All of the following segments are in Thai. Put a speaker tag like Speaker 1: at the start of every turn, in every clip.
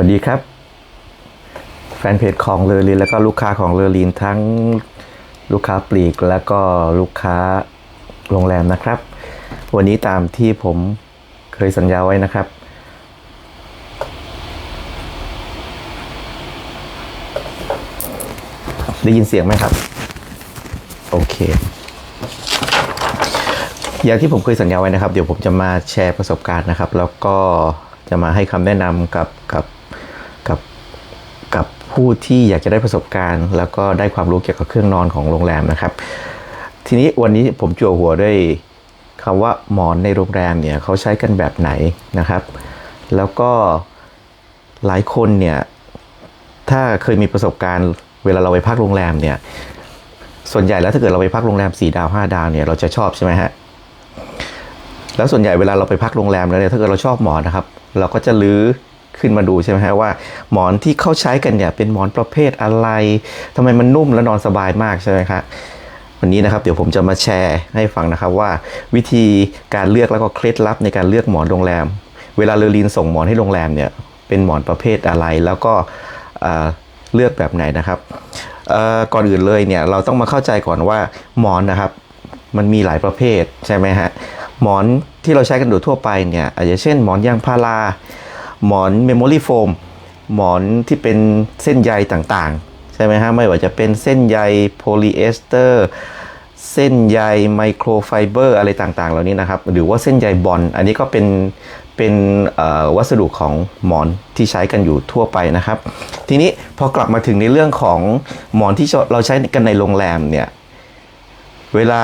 Speaker 1: วัสดีครับ แฟนเพจของเลอลินแล้วก็ลูกค้าของเลอลินทั้งลูกค้าปลีกแล้วก็ลูกค้าโรงแรมนะครับ วันนี้ตามที่ผมเคยสัญญาไว้นะครับ ได้ยินเสียงไหมครับ โอเค อย่างที่ผมเคยสัญญาไว้นะครับ เดี๋ยวผมจะมาแชร์ประสบการณ์นะครับ แล้วก็จะมาให้คำแนะนำกับกับ ผู้ที่อยากจะได้ประสบการณ์ แล้วก็ได้ความรู้เกี่ยวกับเครื่องนอนของโรงแรมนะครับ ทีนี้วันนี้ผมจั่วหัวด้วยคำว่าหมอนในโรงแรมเนี่ยเขาใช้กันแบบไหนนะครับ แล้วก็หลายคนเนี่ยถ้าเคยมีประสบการณ์เวลาเราไปพักโรงแรมเนี่ยส่วนใหญ่แล้วถ้าเกิดเราไปพักโรงแรม 4 ดาว 5 ดาวเนี่ยเราจะชอบใช่ไหมฮะแล้วส่วนใหญ่เวลาเราไปพักโรงแรมแล้วเนี่ยถ้าเกิดเราชอบหมอนนะครับ เราก็จะลื้อ ขึ้นมาดูใช่ไหมฮะว่าหมอนที่เขาใช้กันเนี่ยเป็นหมอนประเภทอะไรทำไมมันนุ่มและนอนสบายมากใช่ไหมครับวันนี้นะครับเดี๋ยวผมจะมาแชร์ให้ฟังนะครับว่า วิธีการเลือกแล้วก็เคล็ดลับในการเลือกหมอนโรงแรม เวลาเลอลินส่งหมอนให้โรงแรมเนี่ยเป็นหมอนประเภทอะไรแล้วก็เเลือกแบบไหนนะครับก่อนอื่นเลยเนี่ยเราต้องมาเข้าใจก่อนว่าหมอนนะครับมันมีหลายประเภทใช่ไหมฮะหมอนที่เราใช้กันอยู่ทั่วไปเนี่ยอาจจะเช่นหมอนยางพารา หมอนเมมโมรี่โฟมหมอนที่เป็นเส้นใยต่างๆ ใช่ไหมฮะ ไม่ว่าจะเป็นเส้นใยโพลีเอสเตอร์เส้นใยไมโครไฟเบอร์อะไรต่างๆ เหล่านี้นะครับ หรือว่าเส้นใยบอลอันนี้ก็เป็นเป็นวัสดุของหมอนที่ใช้กันอยู่ทั่วไปนะครับ ทีนี้พอกลับมาถึงในเรื่องของหมอนที่เราใช้กันในโรงแรมเนี่ย เวลา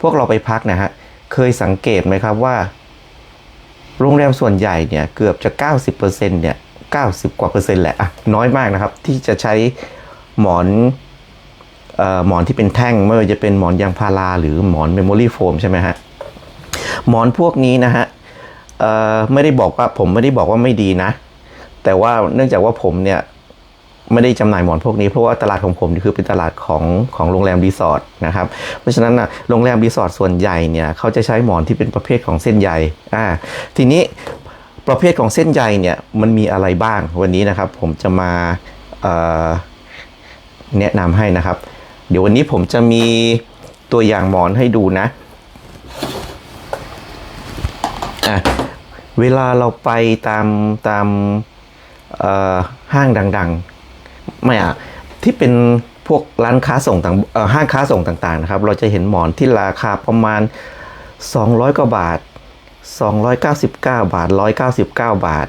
Speaker 1: พวกเราไปพักนะฮะ เคยสังเกตไหมครับว่า โรงแรมส่วนใหญ่เนี่ยเกือบจะ 90%เนี่ย90 กว่าเปอร์เซ็นต์แหละอะน้อยมากนะครับ ที่จะใช้หมอนออหมอนที่เป็นแท่งไม่ว่าจะเป็นหมอนยางพาราหรือหมอนเมมโมรี่โฟมใช่ไหมฮะ หมอนพวกนี้นะฮะไม่ได้บอกว่าผมไม่ได้บอกว่าไม่ดีนะ แต่ว่าเนื่องจากว่าผมเนี่ย ไม่ได้จำหน่ายหมอนพวกนี้เพราะว่าตลาดของผมคือเป็นตลาดของของโรงแรมรีสอร์ทนะครับเพราะฉะนั้นนะโรงแรมรีสอร์ทส่วนใหญ่เนี่ยเขาจะใช้หมอนที่เป็นประเภทของเส้นใยอ่าทีนี้ประเภทของเส้นใยเนี่ยมันมีอะไรบ้างวันนี้นะครับ ผมจะมาแนะนำให้นะครับ เดี๋ยววันนี้ผมจะมีตัวอย่างหมอนให้ดูนะอะเวลาเราไปตามตามห้างดัง ๆ ไม่อะที่เป็นพวกร้านค้าส่งต่างห้างค้าส่งต่างๆนะครับ เราจะเห็นหมอนที่ราคาประมาณ 200กว่าบาท 299 บาท 199 บาท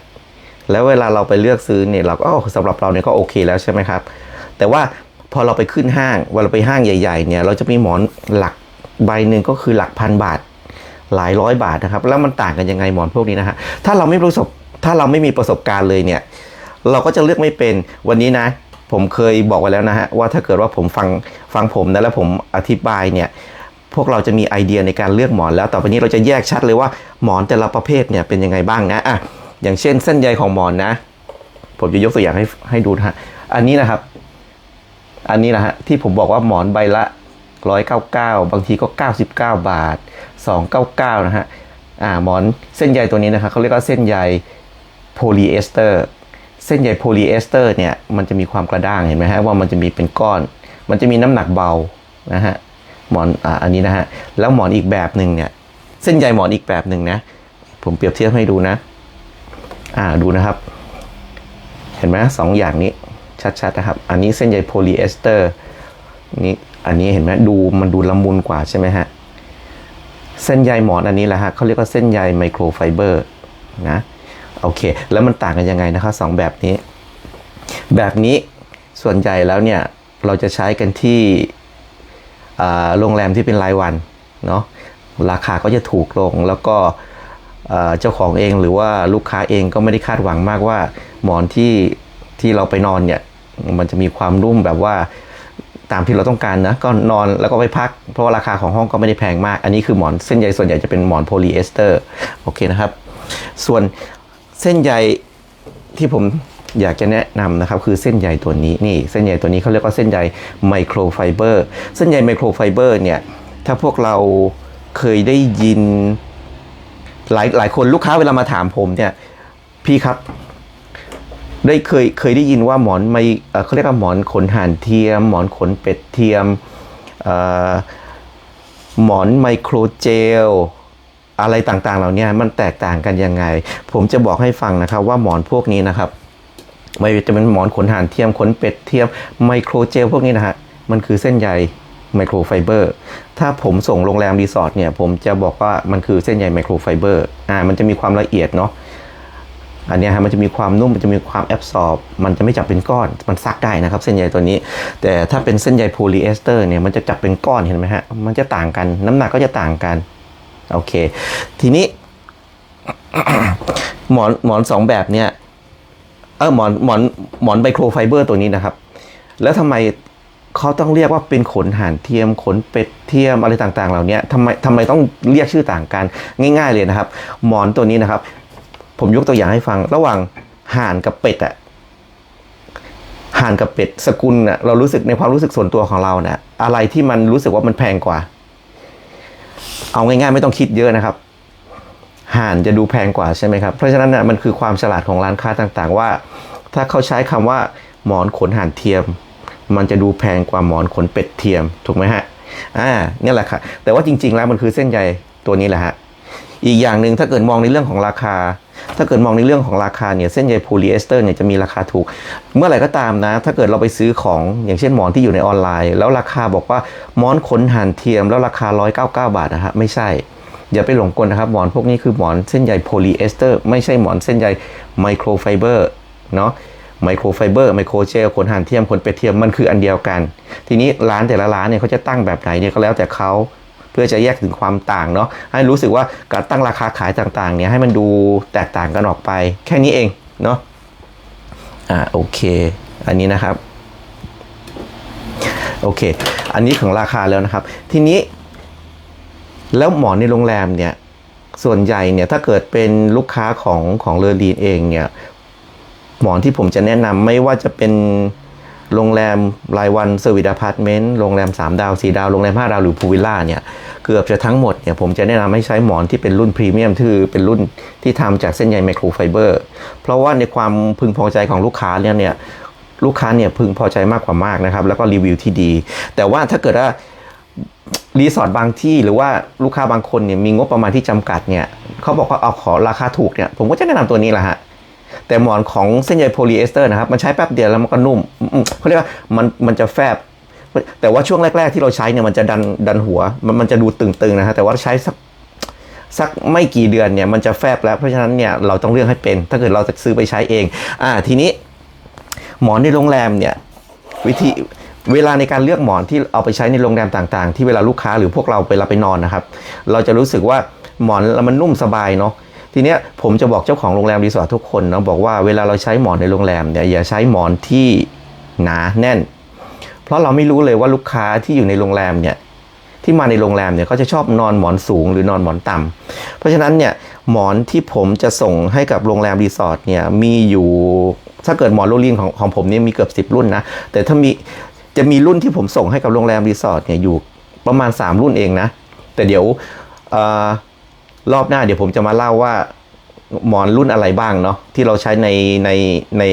Speaker 1: แล้วเวลาเราไปเลือกซื้อเนี่ยเราก็สำหรับเราเนี่ยก็โอเคแล้วใช่ไหมครับ แต่ว่าพอเราไปขึ้นห้างเวลาไปห้างใหญ่ๆเนี่ยเราจะมีหมอนหลักใบหนึ่งก็คือหลักพันบาท หลายร้อยบาทนะครับ แล้วมันต่างกันยังไงหมอนพวกนี้นะฮะถ้าเราไม่ประสบถ้าเราไม่มีประสบการณ์เลยเนี่ย เราก็จะเลือกไม่เป็นวันนี้นะ ผมเคยบอกไว้แล้วนะฮะว่าถ้าเกิดว่าผมฟังฟังผมนะแล้วผมอธิบายเนี่ยพวกเราจะมีไอเดียในการเลือกหมอนแล้วต่อไปนี้เราจะแยกชัดเลยว่าหมอนแต่ละประเภทเนี่ยเป็นยังไงบ้างนะอะอย่างเช่นเส้นใยของหมอนนะ ผมจะยกตัวอย่างให้ให้ดูนะฮะอันนี้นะครับ อันนี้นะฮะที่ผมบอกว่าหมอนใบละ 199 บางทีก็ 99 บาท 299 นะฮะอ่าหมอนเส้นใยตัวนี้นะครับเขาเรียกว่าเส้นใยโพลีเอสเตอร์ เส้นใยโพลีเอสเตอร์เนี่ยมันจะมีความกระด้างเห็นไหมฮะว่ามันจะมีเป็นก้อน มันจะมีน้ำหนักเบานะฮะหมอนอ่าอันนี้นะฮะแล้วหมอนอีกแบบหนึ่งเนี่ยเส้นใยหมอนอีกแบบหนึ่งนะผมเปรียบเทียบให้ดูนะ อ่าดูนะครับ เห็นไหมสองอย่างนี้ชัดๆนะครับ อันนี้เส้นใยโพลีเอสเตอร์นี่อันนี้เห็นไหมดูมันดูละมุนกว่าใช่ไหมฮะเส้นใยหมอนอันนี้แหละฮะเขาเรียกว่าเส้นใยไมโครไฟเบอร์นะ โอเค แล้วมันต่างกันยังไงนะครับสองแบบนี้ แบบนี้ส่วนใหญ่แล้วเนี่ยเราจะใช้กันที่โรงแรมที่เป็นรายวันเนาะราคาก็จะถูกลงแล้วก็เอ่อเจ้าของเองหรือว่าลูกค้าเองก็ไม่ได้คาดหวังมากว่า หมอนที่ที่เราไปนอนเนี่ยมันจะมีความนุ่มแบบว่าตามที่เราต้องการนะก็นอนแล้วก็ไปพัก เพราะว่าราคาของห้องก็ไม่ได้แพงมาก อันนี้คือหมอนเส้นใยส่วนใหญ่จะเป็นหมอนโพลีเอสเตอร์โอเคนะครับ ส่วน เส้นใยที่ผมอยากจะแนะนำนะครับคือเส้นใยตัวนี้นี่เส้นใยตัวนี้เขาเรียกว่าเส้นใยไมโครไฟเบอร์เส้นใยไมโครไฟเบอร์เนี่ยถ้าพวกเราเคยได้ยินหลายหลายคนลูกค้าเวลามาถามผมเนี่ยพี่ครับ ได้เคยเคยได้ยินว่าหมอนไม่เออเขาเรียกว่าหมอนขนห่านเทียม หมอนขนเป็ดเทียมหมอนไมโครเจล อะไรต่างๆ เหล่านี้มันแตกต่างกันยังไง ผมจะบอกให้ฟังนะครับว่าหมอนพวกนี้นะครับ ไม่ว่าจะเป็นหมอนขนห่านเทียมขนเป็ดเทียมไมโครเจลพวกนี้นะฮะมันคือเส้นใยไมโครไฟเบอร์ถ้าผมส่งโรงแรมรีสอร์ทเนี่ย ผมจะบอกว่ามันคือเส้นใยไมโครไฟเบอร์อ่ามันจะมีความละเอียดเนาะอันนี้ฮะมันจะมีความนุ่มมันจะมีความแอบซอบมันจะไม่จับเป็นก้อนมันซักได้นะครับ เส้นใยตัวนี้ แต่ถ้าเป็นเส้นใยโพลีเอสเตอร์เนี่ยมันจะจับเป็นก้อนเห็นไหมฮะมันจะต่างกัน น้ำหนักก็จะต่างกัน โอเค ทีนี้ หมอนหมอนสองแบบเนี่ย เออหมอนหมอนหมอนไมโครไฟเบอร์ตัวนี้นะครับ แล้วทำไมเขาต้องเรียกว่าเป็นขนห่านเทียมขนเป็ดเทียมอะไรต่างๆ เหล่านี้ทำไมทำไมต้องเรียกชื่อต่างกัน ง่าย ๆเลยนะครับ หมอนตัวนี้นะครับ ผมยกตัวอย่างให้ฟัง ระหว่างห่านกับเป็ดอะห่านกับเป็ดสกุลน่ะเรารู้สึกในความรู้สึกส่วนตัวของเราเนี่ยอะไรที่มันรู้สึกว่ามันแพงกว่า เอาง่ายๆ ไม่ต้องคิดเยอะนะครับห่านจะดูแพงกว่าใช่ไหมครับ เพราะฉะนั้นน่ะมันคือความฉลาดของร้านค้าต่างๆ ว่า ถ้าเขาใช้คำว่าหมอนขนห่านเทียม มันจะดูแพงกว่าหมอนขนเป็ดเทียมถูกไหมฮะอ่าเนี่ยแหละค่ะแต่ว่าจริง ๆ แล้วมันคือเส้นใยตัวนี้แหละฮะอีกอย่างหนึ่งถ้าเกิดมองในเรื่องของราคา ถ้าเกิดมองในเรื่องของราคาเนี่ยเส้นใยโพลีเอสเตอร์เนี่ยจะมีราคาถูก เมื่อไหร่ก็ตามนะ ถ้าเกิดเราไปซื้อของอย่างเช่นหมอนที่อยู่ในออนไลน์ แล้วราคาบอกว่าหมอนขนห่านเทียม แล้วราคา 199 บาทนะฮะไม่ใช่อย่าไปหลงกลนะครับหมอนพวกนี้คือหมอนเส้นใยโพลีเอสเตอร์ไม่ใช่หมอนเส้นใยไมโครไฟเบอร์เนาะไมโครไฟเบอร์ไมโครเจลขนห่านเทียมขนเป็ดเทียมมันคืออันเดียวกัน ทีนี้ร้านแต่ละร้านเนี่ยเขาจะตั้งแบบไหนเนี่ยก็แล้วแต่เขา พื่อจะแยกถึงความต่างเนาะให้รู้สึกว่าการตั้งราคาขายต่างๆเนี่ยให้มันดูแตกต่างกันออกไป แค่นี้เองเนาะอ่าโอเค อันนี้นะครับโอเค อันนี้ของราคาแล้วนะครับ ทีนี้ แล้วหมอนในโรงแรมเนี่ย ส่วนใหญ่เนี่ย ถ้าเกิดเป็นลูกค้าของของเลอรีนเองเนี่ย หมอนที่ผมจะแนะนำไม่ว่าจะเป็น โรงแรมรายวันเซอร์วิสอพาร์ตเมนต์โรงแรม 3 ดาว 4 ดาว โรงแรม 5 ดาว หรือพูวิลล่าเนี่ย เกือบจะทั้งหมดเนี่ย ผมจะแนะนำให้ใช้หมอนที่เป็นรุ่นพรีเมียมที่คือเป็นรุ่นที่ทำจากเส้นใยไมโครไฟเบอร์ เพราะว่าในความพึงพอใจของลูกค้าเนี่ยเนี่ยลูกค้าเนี่ยพึงพอใจมากกว่ามากนะครับ แล้วก็รีวิวที่ดี แต่ว่าถ้าเกิดว่ารีสอร์ทบางที่หรือว่าลูกค้าบางคนเนี่ยมีงบประมาณที่จำกัดเนี่ยเขาบอกว่าเอาขอราคาถูกเนี่ยผมก็จะแนะนำตัวนี้แหละฮะ แต่หมอนของเส้นใยโพลีเอสเตอร์นะครับ มันใช้แป๊บเดียวแล้วมันก็นุ่มเขาเรียกว่ามันมันจะแฟบ แต่ว่าช่วงแรก ๆ ที่เราใช้เนี่ยมันจะดันดันหัว มันมันจะดูตึงๆนะฮะแต่ว่าใช้สักสักไม่กี่เดือนเนี่ยมันจะแฟบแล้วเพราะฉะนั้นเนี่ยเราต้องเลือกให้เป็น ถ้าเกิดเราจะซื้อไปใช้เอง อ่าทีนี้หมอนในโรงแรมเนี่ยวิธีเวลาในการเลือกหมอนที่เอาไปใช้ในโรงแรมต่างๆ ที่เวลาลูกค้าหรือพวกเราเวลาไปนอนนะครับ เราจะรู้สึกว่าหมอนมันนุ่มสบายเนาะ ทีเนี้ยผมจะบอกเจ้าของโรงแรมรีสอร์ททุกคนนะบอกว่าเวลาเราใช้หมอนในโรงแรมเนี่ยอย่าใช้หมอนที่หนาแน่น เพราะเราไม่รู้เลยว่าลูกค้าที่อยู่ในโรงแรมเนี่ยที่มาในโรงแรมเนี่ยเขาจะชอบนอนหมอนสูงหรือนอนหมอนต่ำเพราะฉะนั้นเนี่ยหมอนที่ผมจะส่งให้กับโรงแรมรีสอร์ทเนี่ยมีอยู่ถ้าเกิดหมอนโรลลินของของผมเนี่ยมีเกือบ 10 รุ่นนะแต่ถ้ามีจะมีรุ่นที่ผมส่งให้กับโรงแรมรีสอร์ทเนี่ยอยู่ประมาณ 3 รุ่นเองนะ แต่เดี๋ยว รอบหน้าเดี๋ยวผมจะมาเล่าว่าหมอนรุ่นอะไรบ้างเนาะที่เราใช้ในในใน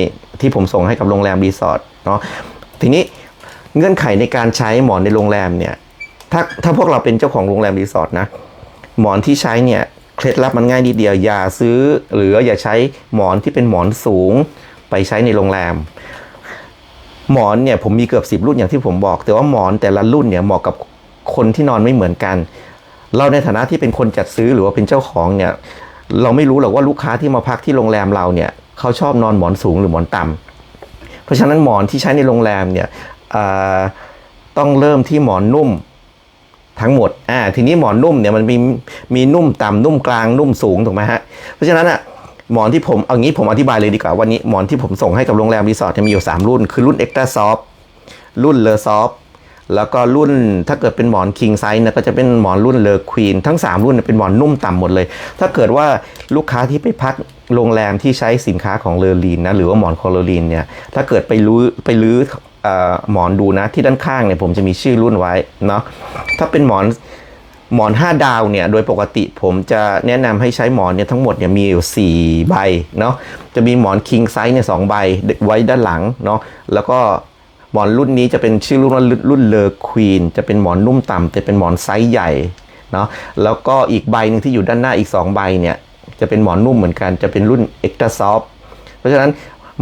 Speaker 1: ที่ผมส่งให้กับโรงแรมรีสอร์ทเนาะทีนี้เงื่อนไขในการใช้หมอนในโรงแรมเนี่ยถ้าถ้าพวกเราเป็นเจ้าของโรงแรมรีสอร์ทนะหมอนที่ใช้เนี่ยเคล็ดลับมันง่ายนิดเดียวอย่าซื้อ หรืออย่าใช้หมอนที่เป็นหมอนสูงไปใช้ในโรงแรม หมอนเนี่ยผมมีเกือบสิบรุ่นอย่างที่ผมบอก แต่ว่าหมอนแต่ละรุ่นเนี่ยเหมาะกับคนที่นอนไม่เหมือนกัน เราในฐานะที่เป็นคนจัดซื้อหรือว่าเป็นเจ้าของเนี่ยเราไม่รู้หรอกว่าลูกค้าที่มาพักที่โรงแรมเราเนี่ยเขาชอบนอนหมอนสูงหรือหมอนต่ำเพราะฉะนั้นหมอนที่ใช้ในโรงแรมเนี่ยต้องเริ่มที่หมอนนุ่มทั้งหมด อ่า ทีนี้หมอนนุ่มเนี่ยมันมีมีนุ่มต่ำนุ่มกลางนุ่มสูงถูกไหมฮะ เพราะฉะนั้นอะหมอนที่ผมเอางี้ผมอธิบายเลยดีกว่าวันนี้หมอนที่ผมส่งให้กับโรงแรมรีสอร์ทมีอยู่ 3 รุ่น คือรุ่น Extra Soft รุ่นเลอซอฟ แล้วก็รุ่นถ้าเกิดเป็นหมอน King Size เนี่ยก็จะเป็นหมอนรุ่นเลอควีนทั้ง 3 รุ่นเป็นหมอนนุ่มต่ำหมดเลย ถ้าเกิดว่าลูกค้าที่ไปพักโรงแรมที่ใช้สินค้าของเลอรีนนะหรือว่าหมอนคอโลลีนเนี่ยถ้าเกิดไปรู้ไปลื้ออหมอนดูนะที่ด้านข้างเนี่ยผมจะมีชื่อรุ่นไว้เนาะถ้าเป็นหมอนหมอน 5 ดาวเนี่ยโดยปกติผมจะแนะนำให้ใช้หมอนเนี่ยทั้งหมดเนี่ยมีอยู่ 4 ใบเนาะจะมีหมอน king size เนี่ยสองใบไว้ด้านหลังเนาะแล้วก็ หมอนรุ่นนี้จะเป็นชื่อรุ่นว่ารุ่นเลอควีนจะเป็นหมอนนุ่มต่ำแต่เป็นหมอนไซส์ใหญ่เนาะแล้วก็อีกใบหนึ่งที่อยู่ด้านหน้าอีก 2 ใบเนี่ยจะเป็นหมอนนุ่มเหมือนกันจะเป็นรุ่น extra soft เพราะฉะนั้น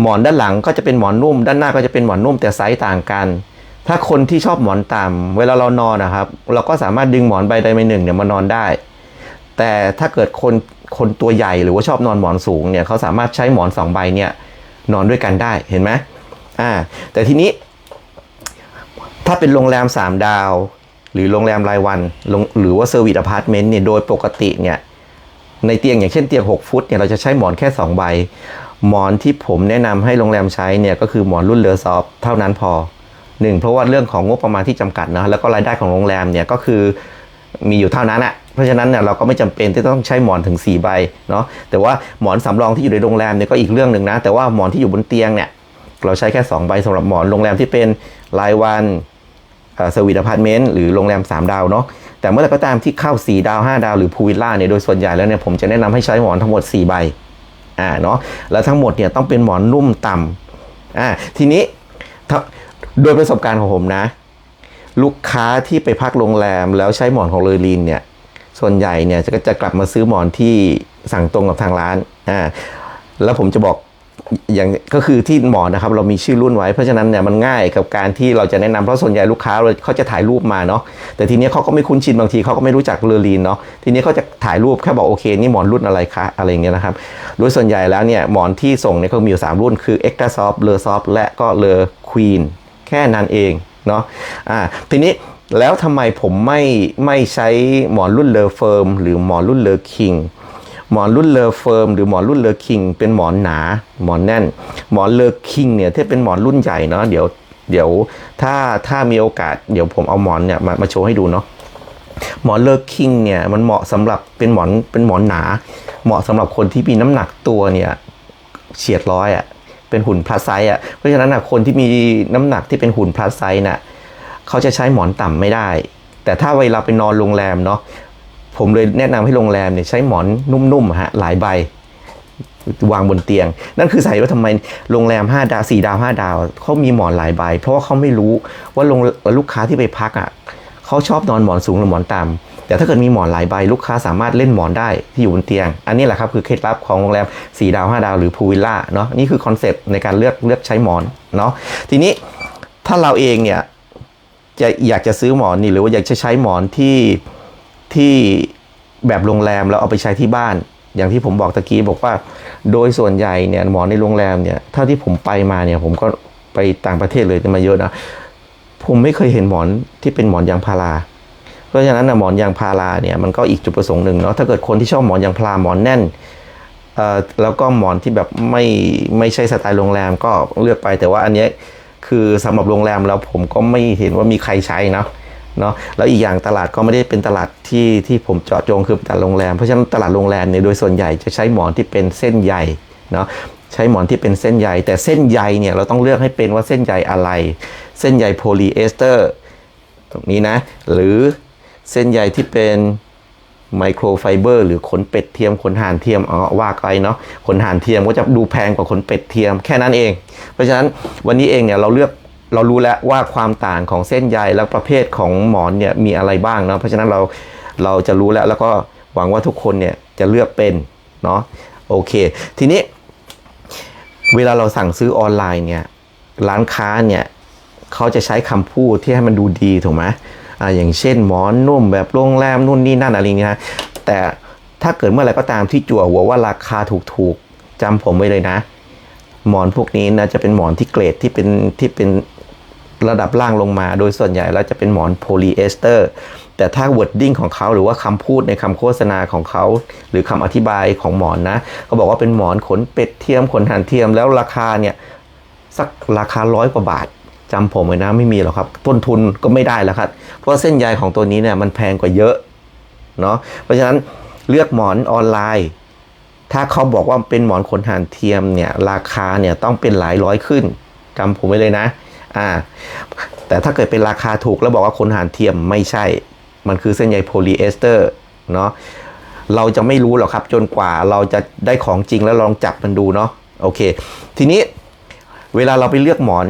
Speaker 1: หมอนด้านหลังก็จะเป็นหมอนนุ่ม ด้านหน้าก็จะเป็นหมอนนุ่มแต่ไซส์ต่างกัน ถ้าคนที่ชอบหมอนต่ำเวลาเรานอนนะครับ เราก็สามารถดึงหมอนใบใดใบหนึ่งเนี่ยมานอนได้ แต่ถ้าเกิดคนคนตัวใหญ่หรือว่าชอบนอนหมอนสูงเนี่ยเขาสามารถใช้หมอนสองใบเนี่ยนอนด้วยกันได้เห็นไหมอ่าแต่ทีนี้ ถ้าเป็นโรงแรม 3 ดาว หรือโรงแรมรายวัน หรือว่าเซอร์วิสอพาร์ตเมนต์เนี่ยโดยปกติเนี่ยในเตียงอย่างเช่นเตียง 6 ฟุตเนี่ยเราจะใช้หมอนแค่ 2 ใบ หมอนที่ผมแนะนำให้โรงแรมใช้เนี่ยก็คือหมอนรุ่นเลอซอฟเท่านั้นพอหนึ่งเพราะว่าเรื่องของงบประมาณที่จำกัดนะแล้วก็รายได้ของโรงแรมเนี่ยก็คือมีอยู่เท่านั้นอะเพราะฉะนั้นเนี่ยเราก็ไม่จำเป็นที่ต้องใช้หมอนถึง 4 ใบเนาะแต่ว่าหมอนสำรองที่อยู่ในโรงแรมเนี่ยก็อีกเรื่องหนึ่งนะแต่ว่าหมอนที่อยู่บนเตียงเนี่ยเราใช้แค่ 2 ใบสำหรับหมอนโรงแรมที่เป็นรายวัน เซอร์วิสอพาร์ตเมนต์หรือโรงแรม 3 ดาวเนาะแต่เมื่อไหร่ก็ตามที่เข้า 4 ดาว 5 ดาวหรือพูวิลล่าเนี่ยโดยส่วนใหญ่แล้วเนี่ยผมจะแนะนำให้ใช้หมอนทั้งหมด 4 ใบอ่าเนาะแล้วทั้งหมดเนี่ยต้องเป็นหมอนนุ่มต่ำอ่าทีนี้โดยประสบการณ์ของผมนะ ลูกค้าที่ไปพักโรงแรมแล้วใช้หมอนของเลอรีนเนี่ย ส่วนใหญ่เนี่ยจะจะกลับมาซื้อหมอนที่สั่งตรงกับทางร้านอ่าแล้วผมจะบอก อย่างก็คือที่หมอนนะครับเรามีชื่อรุ่นไว้ เพราะฉะนั้นเนี่ยมันง่ายกับการที่เราจะแนะนำเพราะส่วนใหญ่ลูกค้าเราเขาจะถ่ายรูปมาเนาะแต่ทีนี้เขาก็ไม่คุ้นชินบางทีเขาก็ไม่รู้จักเลอรีนเนาะทีนี้เขาจะถ่ายรูปแค่บอกโอเคนี่หมอนรุ่นอะไรคะอะไรเงี้ยนะครับโดยส่วนใหญ่แล้วเนี่ยหมอนที่ส่งเนี่ยเขามีอยู่สามรุ่นคือ Extra Soft เลอ Soft และก็เลอ Queen แค่นั้นเองเนาะอ่าทีนี้แล้วทำไมผมไม่ไม่ใช้หมอนรุ่นเลอเฟิร์มหรือหมอนรุ่นเลอคิง หมอนรุ่นเลอเฟิร์มหรือหมอนรุ่นเลอคิง เป็นหมอนหนา หมอนแน่น หมอนเลอคิงเนี่ยที่เป็นหมอนรุ่นใหญ่เนาะเดี๋ยวเดี๋ยวถ้าถ้ามีโอกาสเดี๋ยวผมเอาหมอนเนี่ยมามาโชว์ให้ดูเนาะหมอนเลอคิงเนี่ยมันเหมาะสำหรับเป็นหมอนเป็นหมอนหนา เหมาะสำหรับคนที่มีน้ำหนักตัวเนี่ยเฉียดร้อยอะ่ะเป็นหุ่นพลัสไซส์อะเพราะฉะนั้นอะคนที่มีน้ำหนักที่เป็นหุ่นพลัสไซส์น่ะเขาจะใช้หมอนต่ำไม่ได้ แต่ถ้าเวลาไปนอนโรงแรมเนาะ ผมเลยแนะนำให้โรงแรมเนี่ยใช้หมอนนุ่มๆฮะหลายใบ วางบนเตียง นั่นคือสาเหตุว่าทำไมโรงแรม5ดาว4ดาว5ดาวเขามีหมอนหลายใบ เพราะว่าเขาไม่รู้ว่าโรงลูกค้าที่ไปพักอะเขาชอบนอนหมอนสูงหรือหมอนต่ำแต่ถ้าเกิดมีหมอนหลายใบ ลูกค้าสามารถเล่นหมอนได้ที่อยู่บนเตียง อันนี้แหละครับคือเคล็ดลับของโรงแรม4ดาว5ดาวหรือพูวิลล่าเนาะนี่คือคอนเซปต์ในการเลือกเลือกใช้หมอนเนาะทีนี้ถ้าเราเองเนี่ยจะอยากจะซื้อหมอนนี่หรือว่าอยากจะใช้หมอนที่ ที่แบบโรงแรมแล้วเอาไปใช้ที่บ้าน อย่างที่ผมบอกตะกี้บอกว่า โดยส่วนใหญ่เนี่ยหมอนในโรงแรมเนี่ยเท่าที่ผมไปมาเนี่ยผมก็ไปต่างประเทศเลยมาเยอะนะผมไม่เคยเห็นหมอนที่เป็นหมอนยางพารา เพราะฉะนั้นนะหมอนยางพาราเนี่ยมันก็อีกจุดประสงค์หนึ่งเนาะถ้าเกิดคนที่ชอบหมอนยางพาราหมอนแน่นแล้วก็หมอนที่แบบไม่ไม่ใช่สไตล์โรงแรมก็เลือกไปแต่ว่าอันนี้คือสำหรับโรงแรมแล้วผมก็ไม่เห็นว่ามีใครใช้นะ เนาะแล้วอีกอย่างตลาดก็ไม่ได้เป็นตลาดที่ที่ผมเจาะจงคือตลาดโรงแรมเพราะฉะนั้นตลาดโรงแรมเนี่ยโดยส่วนใหญ่จะใช้หมอนที่เป็นเส้นใยเนาะใช้หมอนที่เป็นเส้นใยแต่เส้นใยเนี่ยเราต้องเลือกให้เป็นว่าเส้นใยอะไร เส้นใยโพลีเอสเตอร์ตรงนี้นะ หรือเส้นใยที่เป็นไมโครไฟเบอร์หรือขนเป็ดเทียมขนห่านเทียมอ๋อว่าไกลเนาะขนห่านเทียมก็จะดูแพงกว่าขนเป็ดเทียมแค่นั้นเอง เพราะฉะนั้นวันนี้เองเนี่ยเราเลือก เรารู้แล้วว่าความต่างของเส้นใยและประเภทของหมอนเนี่ยมีอะไรบ้างเนาะเพราะฉะนั้นเราเราจะรู้แล้วแล้วก็หวังว่าทุกคนเนี่ยจะเลือกเป็นเนาะโอเค ทีนี้ เวลาเราสั่งซื้อออนไลน์เนี่ยร้านค้าเนี่ยเขาจะใช้คำพูดที่ให้มันดูดีถูกไหมอ่าอย่างเช่นหมอนนุ่มแบบโรงแรมนู่นนี่นั่นอะไรเงี้ยนะแต่ถ้าเกิดเมื่อไหร่ก็ตามที่จั่วหัวว่าราคาถูกๆจำผมไว้เลยนะ หมอนพวกนี้นะจะเป็นหมอนที่เกรดที่เป็นที่เป็น ระดับล่างลงมา โดยส่วนใหญ่แล้วจะเป็นหมอนโพลีเอสเตอร์แต่ถ้า wording ของเขาหรือว่าคำพูดในคำโฆษณาของเขา หรือคำอธิบายของหมอนนะเขาบอกว่าเป็นหมอนขนเป็ดเทียมขนห่านเทียมแล้วราคาเนี่ยสักราคาร้อยกว่าบาทจำผมเลยนะไม่มีหรอกครับ ต้นทุนก็ไม่ได้แล้วครับ เพราะเส้นใยของตัวนี้เนี่ยมันแพงกว่าเยอะเนาะเพราะฉะนั้นเลือกหมอนออนไลน์ ถ้าเขาบอกว่าเป็นหมอนขนห่านเทียมเนี่ยราคาเนี่ยต้องเป็นหลายร้อยขึ้นจำผมไว้เลยนะ อ่าแต่ถ้าเกิดเป็นราคาถูกแล้วบอกว่าขนห่านเทียมไม่ใช่ มันคือเส้นใยโพลีเอสเตอร์เนาะเราจะไม่รู้หรอกครับจนกว่าเราจะได้ของจริงแล้วลองจับมันดูเนาะโอเค ทีนี้เวลาเราไปเลือกหมอน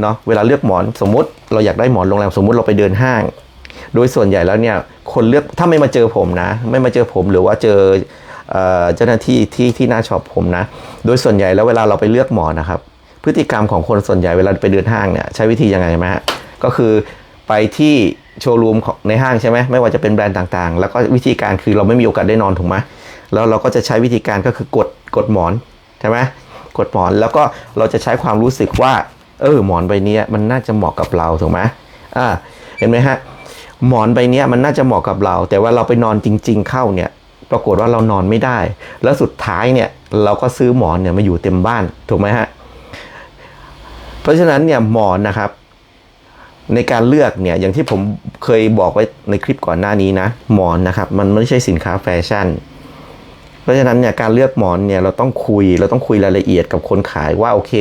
Speaker 1: เนาะเวลาเลือกหมอนสมมติเราอยากได้หมอนโรงแรมสมมติเราไปเดินห้าง โดยส่วนใหญ่แล้วเนี่ยคนเลือกถ้าไม่มาเจอผมนะ ไม่มาเจอผมหรือว่าเจอเอ่อเจ้าหน้าที่ที่ที่หน้าช็อปผมนะ โดยส่วนใหญ่แล้วเวลาเราไปเลือกหมอนนะครับ พฤติกรรมของคนส่วนใหญ่เวลาไปเดินห้างเนี่ยใช้วิธียังไงไหมฮะก็คือไปที่โชว์รูมของในห้างใช่ไหมไม่ว่าจะเป็นแบรนด์ต่างๆ แล้วก็วิธีการคือเราไม่มีโอกาสได้นอนถูกไหมแล้วเราก็จะใช้วิธีการก็คือกดกดหมอนใช่ไหมกดหมอนแล้วก็เราจะใช้ความรู้สึกว่า เออหมอนใบนี้มันน่าจะเหมาะกับเราถูกไหมอ่าเห็นไหมฮะหมอนใบนี้มันน่าจะเหมาะกับเรา แต่ว่าเราไปนอนจริง ๆ เข้าเนี่ย ปรากฏว่าเรานอนไม่ได้ แล้วสุดท้ายเนี่ยเราก็ซื้อหมอนเนี่ยมาอยู่เต็มบ้านถูกไหมฮะ เพราะฉะนั้นเนี่ยหมอนนะครับ ในการเลือกเนี่ยอย่างที่ผมเคยบอกไว้ในคลิปก่อนหน้านี้นะ หมอนนะครับมันไม่ใช่สินค้าแฟชั่น เพราะฉะนั้นเนี่ยการเลือกหมอนเนี่ยเราต้องคุยเราต้องคุยรายละเอียดกับคนขายว่าโอเค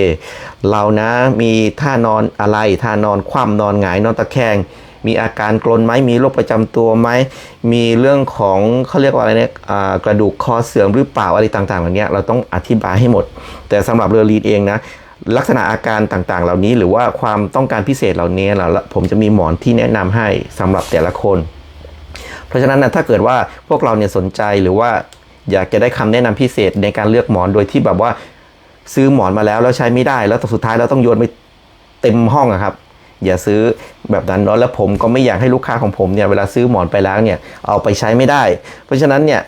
Speaker 1: เรานะมีท่านอนอะไรท่านอนคว่ำนอนหงายนอนตะแคงมีอาการกรนไหมมีโรคประจำตัวไหม มีเรื่องของเขาเรียกว่าอะไรเนี่ยกระดูกคอเสื่อมหรือเปล่าอะไรต่างๆเหล่านี้เราต้องอธิบายให้หมด แต่สำหรับเรือรีดเองนะ ลักษณะอาการต่างๆ เหล่านี้หรือว่าความต้องการพิเศษเหล่านี้เราผมจะมีหมอนที่แนะนำให้สำหรับแต่ละคน เพราะฉะนั้นนะถ้าเกิดว่าพวกเราเนี่ยสนใจหรือว่าอยากจะได้คำแนะนำพิเศษในการเลือกหมอนโดยที่แบบว่าซื้อหมอนมาแล้วแล้วใช้ไม่ได้ แล้วสุดท้ายเราต้องโยนไปเต็มห้องอะครับ อย่าซื้อแบบนั้นเนาะแล้วผมก็ไม่อยากให้ลูกค้าของผมเนี่ยเวลาซื้อหมอนไปแล้วเนี่ยเอาไปใช้ไม่ได้ เพราะฉะนั้นเนี่ย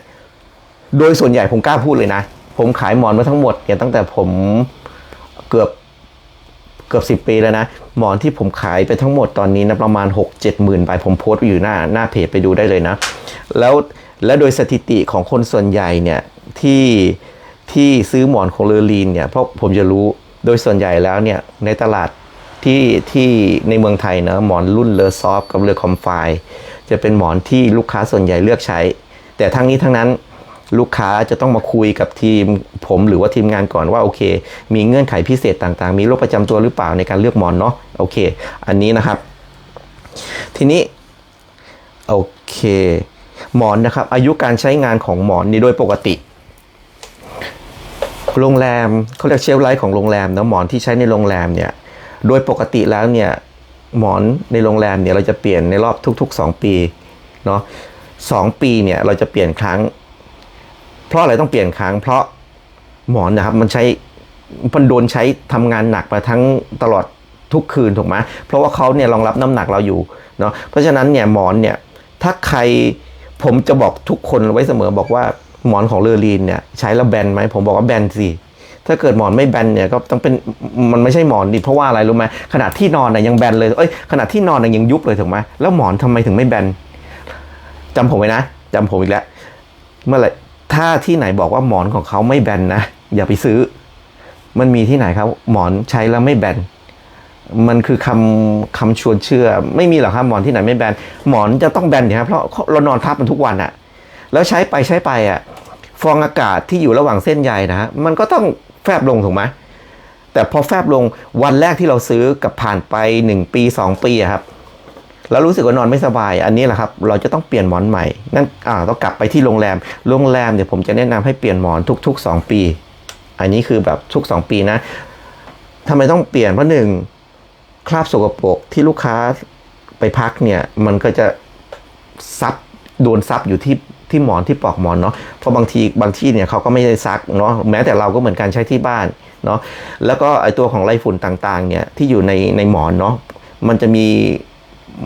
Speaker 1: โดยส่วนใหญ่ผมกล้าพูดเลยนะ ผมขายหมอนมาทั้งหมดเนี่ยตั้งแต่ผม เกือบเกือบสิบ10 ปีแล้วนะ หมอนที่ผมขายไปทั้งหมดตอนนี้นะประมาณ 6 7หมื่นใบผมโพสต์ไว้อยู่หน้าหน้าเพจไปดูได้เลยนะ แล้วและโดยสถิติของคนส่วนใหญ่เนี่ยที่ที่ซื้อหมอนของเลอรีนเนี่ยเพราะผมจะรู้โดยส่วนใหญ่แล้วเนี่ยในตลาดที่ที่ในเมืองไทยนะหมอนรุ่นเลอซอฟกับเลอคอมไฟจะเป็นหมอนที่ลูกค้าส่วนใหญ่เลือกใช้ แต่ทั้งนี้ทั้งนั้น ลูกค้าจะต้องมาคุยกับทีมผมหรือว่าทีมงานก่อนว่าโอเค มีเงื่อนไขพิเศษต่างๆ มีโรคประจำตัวหรือเปล่าในการเลือกหมอนเนาะโอเค อันนี้นะครับ ทีนี้โอเค หมอนนะครับ อายุการใช้งานของหมอนนี่โดยปกติ โรงแรมเขาเรียกเชลฟ์ไลท์ของโรงแรมนะหมอนที่ใช้ในโรงแรมเนี่ยโดยปกติแล้วเนี่ยหมอนในโรงแรมเนี่ยเราจะเปลี่ยนในรอบทุก ๆ 2 ปีเนาะสองปีเนี่ยเราจะเปลี่ยนครั้ง เพราะอะไรต้องเปลี่ยนครั้งเพราะหมอนนะครับมันใช้มันโดนใช้ทำงานหนักมาทั้งตลอดทุกคืนถูกไหมเพราะว่าเขาเนี่ยรองรับน้ำหนักเราอยู่เนาะเพราะฉะนั้นเนี่ยหมอนเนี่ยถ้าใครผมจะบอกทุกคนไว้เสมอบอกว่าหมอนของเลอรีนเนี่ยใช้แล้วแบนไหมผมบอกว่าแบนสิถ้าเกิดหมอนไม่แบนเนี่ยก็ต้องเป็นมันไม่ใช่หมอนดิเพราะว่าอะไรรู้ไหมขนาดที่นอนน่ะยังแบนเลยเอ้ยขนาดที่นอนน่ะยังยุบเลยถูกไหมแล้วหมอนทำไมถึงไม่แบนจำผมไว้นะจำผมอีกแล้วเมื่อไหร ถ้าที่ไหนบอกว่าหมอนของเขาไม่แบนนะอย่าไปซื้อ มันมีที่ไหนครับ หมอนใช้แล้วไม่แบนมันคือคำคำชวนเชื่อ ไม่มีหรอกครับหมอนที่ไหนไม่แบนหมอนจะต้องแบนอยู่ครับเพราะเรานอนทับมันทุกวันอะแล้วใช้ไปใช้ไปอะฟองอากาศที่อยู่ระหว่างเส้นใยนะฮะมันก็ต้องแฟบลงถูกไหมแต่พอแฟบลงวันแรกที่เราซื้อกับผ่านไปหนึ่งปีสองปีอะครับ แล้วรู้สึกว่านอนไม่สบาย อันนี้แหละครับ เราจะต้องเปลี่ยนหมอนใหม่ นั่นอ่าต้องกลับไปที่โรงแรม โรงแรมเนี่ยวผมจะแนะนำให้เปลี่ยนหมอนทุก ๆ 2 ปี อันนี้คือแบบทุก 2 ปีนะทำไมต้องเปลี่ยน เพราะหนึ่งคราบสกปรกที่ลูกค้าไปพักเนี่ย มันก็จะซับโดนซับอยู่ที่ที่หมอนที่ปลอกหมอนเนาะ เพราะบางทีบางที่เนี่ยเขาก็ไม่ได้ซักเนาะ แม้แต่เราก็เหมือนกันใช้ที่บ้านเนาะ แล้วก็ไอตัวของไรฝุ่นต่างๆเนี่ยที่อยู่ในในหมอนเนาะ มันจะมี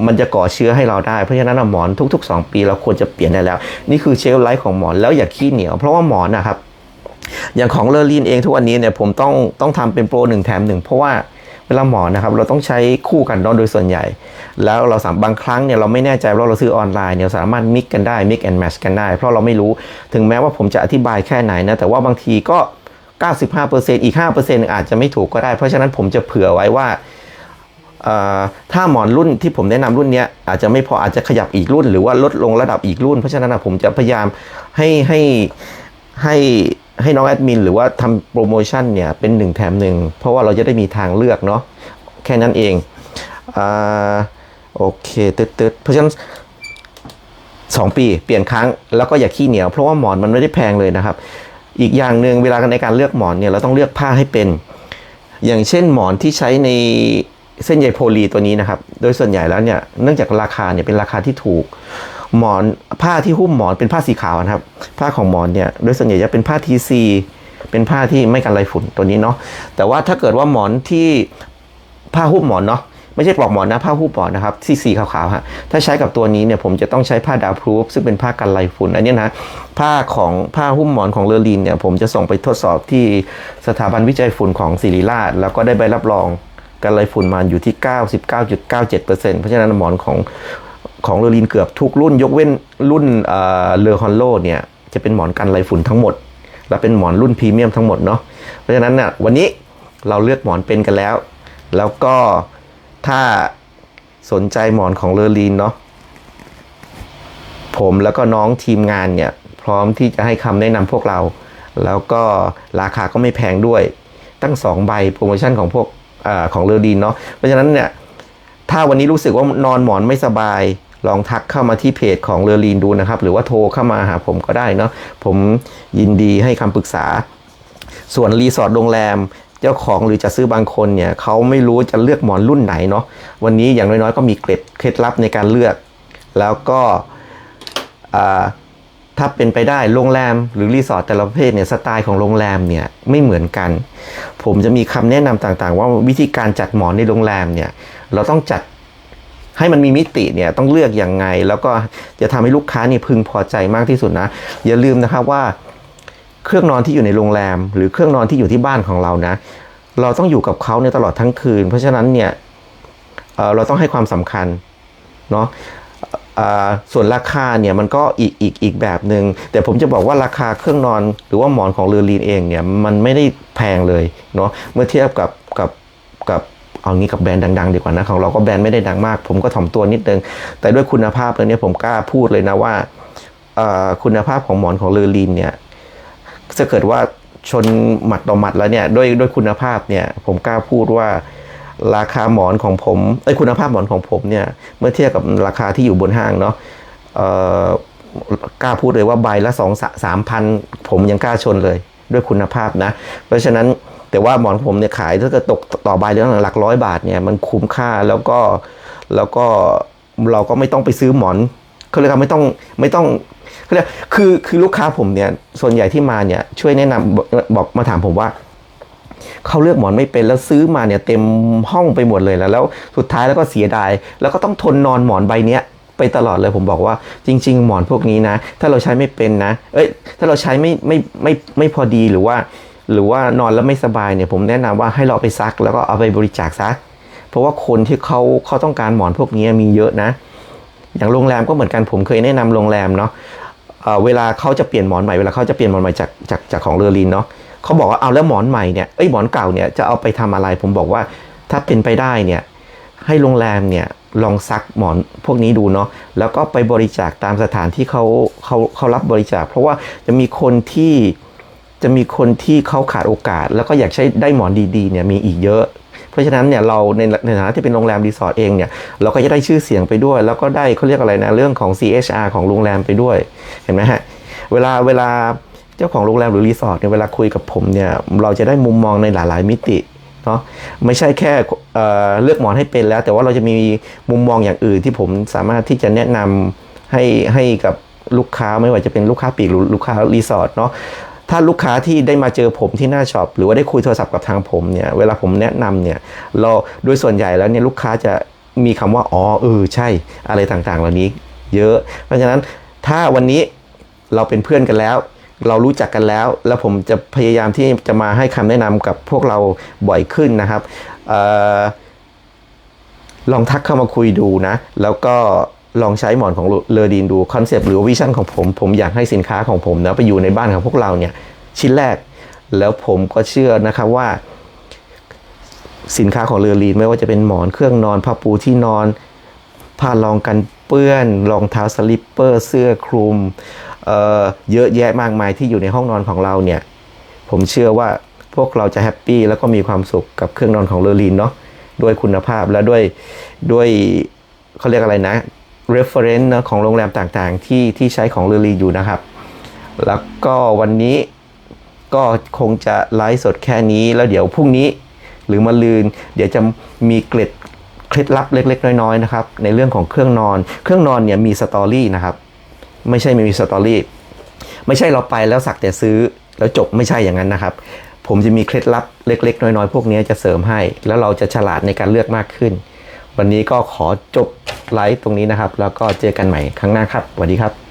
Speaker 1: มันจะก่อเชื้อให้เราได้ เพราะฉะนั้นหมอนทุก ๆ 2 ปีเราควรจะเปลี่ยนได้แล้ว นี่คือเชลไลฟ์ของหมอนแล้วอย่าขี้เหนียว เพราะว่าหมอนนะครับ อย่างของเลอรีนเองทุกวันนี้เนี่ยผมต้องต้องทำเป็นโปรหนึ่งแถมหนึ่งเพราะว่าเวลาหมอนนะครับเราต้องใช้คู่กันเนาะโดยส่วนใหญ่ แล้วเราสามบางครั้งเนี่ยเราไม่แน่ใจว่าเราซื้อออนไลน์เนี่ยสามารถมิกกันได้มิกแอนด์แมชกันได้ เพราะเราไม่รู้ถึงแม้ว่าผมจะอธิบายแค่ไหนนะแต่ว่าบางทีก็ 95%อีก 5%อาจจะไม่ถูกก็ได้ เพราะฉะนั้นผมจะเผื่อไว้ว่าเอ่อ ถ้าหมอนรุ่นที่ผมแนะนำรุ่นนี้อาจจะไม่พออาจจะขยับอีกรุ่น หรือว่าลดลงระดับอีกรุ่น เพราะฉะนั้นผมจะพยายามให้ให้ให้ให้น้องแอดมินหรือว่าทำโปรโมชั่นเนี่ยเป็นหนึ่งแถมหนึ่งเพราะว่าเราจะได้มีทางเลือกเนาะแค่นั้นเองอโอเคตึ๊ดๆเพราะฉะนั้นสองปีเปลี่ยนครั้งแล้วก็อย่าขี้เหนียวเพราะว่าหมอนมันไม่ได้แพงเลยนะครับ อีกอย่างหนึ่งเวลาในการเลือกหมอนเนี่ยเราต้องเลือกผ้าให้เป็น อย่างเช่นหมอนที่ใช้ใน เส้นใยโพลีตัวนี้นะครับ โดยส่วนใหญ่แล้วเนี่ยเนื่องจากราคาเนี่ยเป็นราคาที่ถูก หมอนผ้าที่หุ้มหมอนเป็นผ้าสีขาวนะครับ ผ้าของหมอนเนี่ยโดยส่วนใหญ่จะเป็นผ้าทีซีเป็นผ้าที่ไม่กันไรฝุ่นตัวนี้เนาะแต่ว่าถ้าเกิดว่าหมอนที่ผ้าหุ้มหมอนเนาะไม่ใช่ปลอกหมอนนะผ้าหุ้มหมอนนะครับที่สีขาวๆฮะถ้าใช้กับตัวนี้เนี่ยผมจะต้องใช้ผ้าดาวพรูฟซึ่งเป็นผ้ากันไรฝุ่นอันนี้นะผ้าของผ้าหุ้มหมอนของเลอรีนเนี่ยผมจะส่งไปทดสอบที่สถาบันวิจัยฝุ่นของศิริราชแล้วก็ได้ใบรับรอง กันไรฝุ่นมาอยู่ที่ 99.97%เพราะฉะนั้นหมอนของของเรอรีนเกือบทุกรุ่น ยกเว้นรุ่นเอ่อเรือฮอนโลเนี่ยจะเป็นหมอนกันไรฝุ่นทั้งหมด และเป็นหมอนรุ่นพรีเมียมทั้งหมดเนาะเพราะฉะนั้นเนี่ยวันนี้เราเลือกหมอนเป็นกันแล้ว แล้วก็ถ้าสนใจหมอนของเรอรีนเนาะผมแล้วก็น้องทีมงานเนี่ยพร้อมที่จะให้คำแนะนำพวกเรา แล้วก็ราคาก็ไม่แพงด้วยตั้ง 2 ใบโปรโมชั่นของพวก อของเรอรีนเนาะเพราะฉะนั้นเนี่ยถ้าวันนี้รู้สึกว่านอนหมอนไม่สบายลองทักเข้ามาที่เพจของเรือลีนดูนะครับ หรือว่าโทรเข้ามาหาผมก็ได้เนาะผมยินดีให้คำปรึกษา ส่วนรีสอร์ทโรงแรมเจ้าของหรือจะซื้อบางคนเนี่ยเขาไม่รู้จะเลือกหมอนรุ่นไหนเนาะวันนี้อย่างน้อยๆ ก็มีเกร็ดเคล็ดลับในการเลือก แล้วก็อ่า ถ้าเป็นไปได้โรงแรมหรือรีสอร์ทแต่ละประเภทเนี่ยสไตล์ของโรงแรมเนี่ยไม่เหมือนกัน ผมจะมีคำแนะนำต่างๆ ว่าวิธีการจัดหมอนในโรงแรมเนี่ยเราต้องจัดให้มันมีมิติเนี่ยต้องเลือกอย่างไง แล้วก็จะทำให้ลูกค้านี่พึงพอใจมากที่สุดนะ อย่าลืมนะครับว่าเครื่องนอนที่อยู่ในโรงแรม หรือเครื่องนอนที่อยู่ที่บ้านของเรานะ เราต้องอยู่กับเขาในยตลอดทั้งคืน เพราะฉะนั้นเนี่ยเเราต้องให้ความสำคัญเนาะ ส่วนราคาเนี่ยมันก็อีกอีกอีกแบบหนึง่งแต่ผมจะบอกว่าราคาเครื่องนอนหรือว่าหมอนของเรือรีนเองเนี่ยมันไม่ได้แพงเลยเนาะเมื่อเทียบกับกับกับเอางี้กับแบรนด์ดังๆ ดีกว่านะของเราก็แบรนด์ไม่ได้ดังมาก ผมก็ถ่อมตัวนิดนึง แต่ด้วยคุณภาพแล้วเนี่ยผมกล้าพูดเลยนะว่าคุณภาพของหมอนของเรือรีนเนี่ยถ้าเกิดว่าชนหมัดต่อหมัดแล้วเนี่ยด้วยด้วยคุณภาพเนี่ยผมกล้าพูดว่า ราคาหมอนของผมไอ้คุณภาพหมอนของผมเนี่ยเมื่อเทียบกับราคาที่อยู่บนห้างเนาะกล้าพูดเลยว่าใบละสองสามพันผมยังกล้าชนเลยด้วยคุณภาพนะ เพราะฉะนั้นแต่ว่าหมอนผมเนี่ยขายถ้าเกิดตกต่อใบเรื่องหลักร้อยบาทเนี่ยมันคุ้มค่าแล้วก็แล้วก็เราก็ไม่ต้องไปซื้อหมอนเขาเรียกว่าไม่ต้องไม่ต้องเขาเรียกคือคือลูกค้าผมเนี่ยส่วนใหญ่ที่มาเนี่ยช่วยแนะนำบอกบอกมาถามผมว่า เขาเลือกหมอนไม่เป็นแล้วซื้อมาเนี่ยเต็มห้องไปหมดเลยแล้วแล้วสุดท้ายแล้วก็เสียดาย แล้วก็ต้องทนนอนหมอนใบเนี้ยไปตลอดเลยผมบอกว่าจริง ๆ หมอนพวกนี้นะ ถ้าเราใช้ไม่เป็นนะ เอ้ย ถ้าเราใช้ไม่ไม่ไม่ไม่พอดีหรือว่า หรือว่านอนแล้วไม่สบายเนี่ย ผมแนะนำว่าให้เราไปซักแล้วก็เอาไปบริจาคซักเพราะว่าคนที่เขาเขาต้องการหมอนพวกนี้มีเยอะนะ อย่างโรงแรมก็เหมือนกันผมเคยแนะนำโรงแรมเนาะเอ่อเวลาเขาจะเปลี่ยนหมอนใหม่เวลาเขาจะเปลี่ยนหมอนใหม่จากจากจากของเรือลินเนาะ เขาบอกว่าเอาแล้วหมอนใหม่เนี่ยเอ้ยหมอนเก่าเนี่ยจะเอาไปทำอะไร ผมบอกว่าถ้าเป็นไปได้เนี่ยให้โรงแรมเนี่ยลองซักหมอนพวกนี้ดูเนาะแล้วก็ไปบริจาคตามสถานที่เขาเขาเขารับบริจาค เพราะว่าจะมีคนที่จะมีคนที่เขาขาดโอกาส แล้วก็อยากใช้ได้หมอนดีๆเนี่ยมีอีกเยอะ เพราะฉะนั้นเนี่ยเราในในฐานะที่เป็นโรงแรมรีสอร์ทเองเนี่ยเราก็จะได้ชื่อเสียงไปด้วย แล้วก็ได้เขาเรียกอะไรนะเรื่องของ CHR ของโรงแรมไปด้วยเห็นไหมฮะเวลาเวลาเจ้าของโรงแรมหรือรีสอร์ทเนี่ยเวลาคุยกับผมเนี่ยเราจะได้มุมมองในหลาย ๆ มิติเนาะไม่ใช่แค่เเลือกหมอนให้เป็นแล้ว แต่ว่าเราจะมีมุมมองอย่างอื่นที่ผมสามารถที่จะแนะนำให้ให้กับลูกค้าไม่ว่าจะเป็นลูกค้าปีกหรือลูกค้ารีสอร์ทเนาะถ้าลูกค้าที่ได้มาเจอผมที่หน้าช็อปหรือว่าได้คุยโทรศัพท์กับทางผมเนี่ยเวลาผมแนะนำเนี่ยเราโดยส่วนใหญ่แล้วเนี่ยลูกค้าจะมีคำว่าอ๋อเออใช่อะไรต่างๆ เหล่านี้ เยอะ เพราะฉะนั้นถ้าวันนี้เราเป็นเพื่อนกันแล้ว เรารู้จักกันแล้ว แล้วผมจะพยายามที่จะมาให้คำแนะนำกับพวกเราบ่อยขึ้นนะครับออลองทักเข้ามาคุยดูนะ แล้วก็ลองใช้หมอนของเลอดีนดูคอนเซปต์หรือวิชั่นของผม ผมอยากให้สินค้าของผมนะไปอยู่ในบ้านของพวกเราเนี่ยชิ้นแรก แล้วผมก็เชื่อนะครับว่า สินค้าของเรือรีนไม่ว่าจะเป็นหมอนเครื่องนอนผ้าปูที่นอนผ้ารองกันเปื้อนรองเท้าสลิปเปอร์เสื้อคลุม เเยอะแยะมากมายที่อยู่ในห้องนอนของเราเนี่ย ผมเชื่อว่าพวกเราจะแฮปปี้แล้วก็มีความสุขกับเครื่องนอนของเลอรีนเนาะด้วยคุณภาพและด้วยด้วยเขาเรียกอะไรนะ reference นะของโรงแรมต่างๆ ที่ที่ใช้ของเรือรีอยู่นะครับ แล้วก็วันนี้ก็คงจะไลฟ์สดแค่นี้แล้วเดี๋ยวพรุ่งนี้ หรือมาลืน เดี๋ยวจะมีเกร็ดเคล็ดลับเล็ก ๆ น้อยๆนะครับ ในเรื่องของเครื่องนอน เครื่องนอนเนี่ยมีสตอรี่นะครับ ไม่ใช่ไม่มีสตอรี่ไม่ใช่เราไปแล้วสักแต่ซื้อแล้วจบไม่ใช่อย่างนั้นนะครับ ผมจะมีเคล็ดลับเล็ก ๆ น้อยๆ พวกนี้จะเสริมให้ แล้วเราจะฉลาดในการเลือกมากขึ้น วันนี้ก็ขอจบไลฟ์ตรงนี้นะครับ แล้วก็เจอกันใหม่ครั้งหน้าครับสวัสดีครับ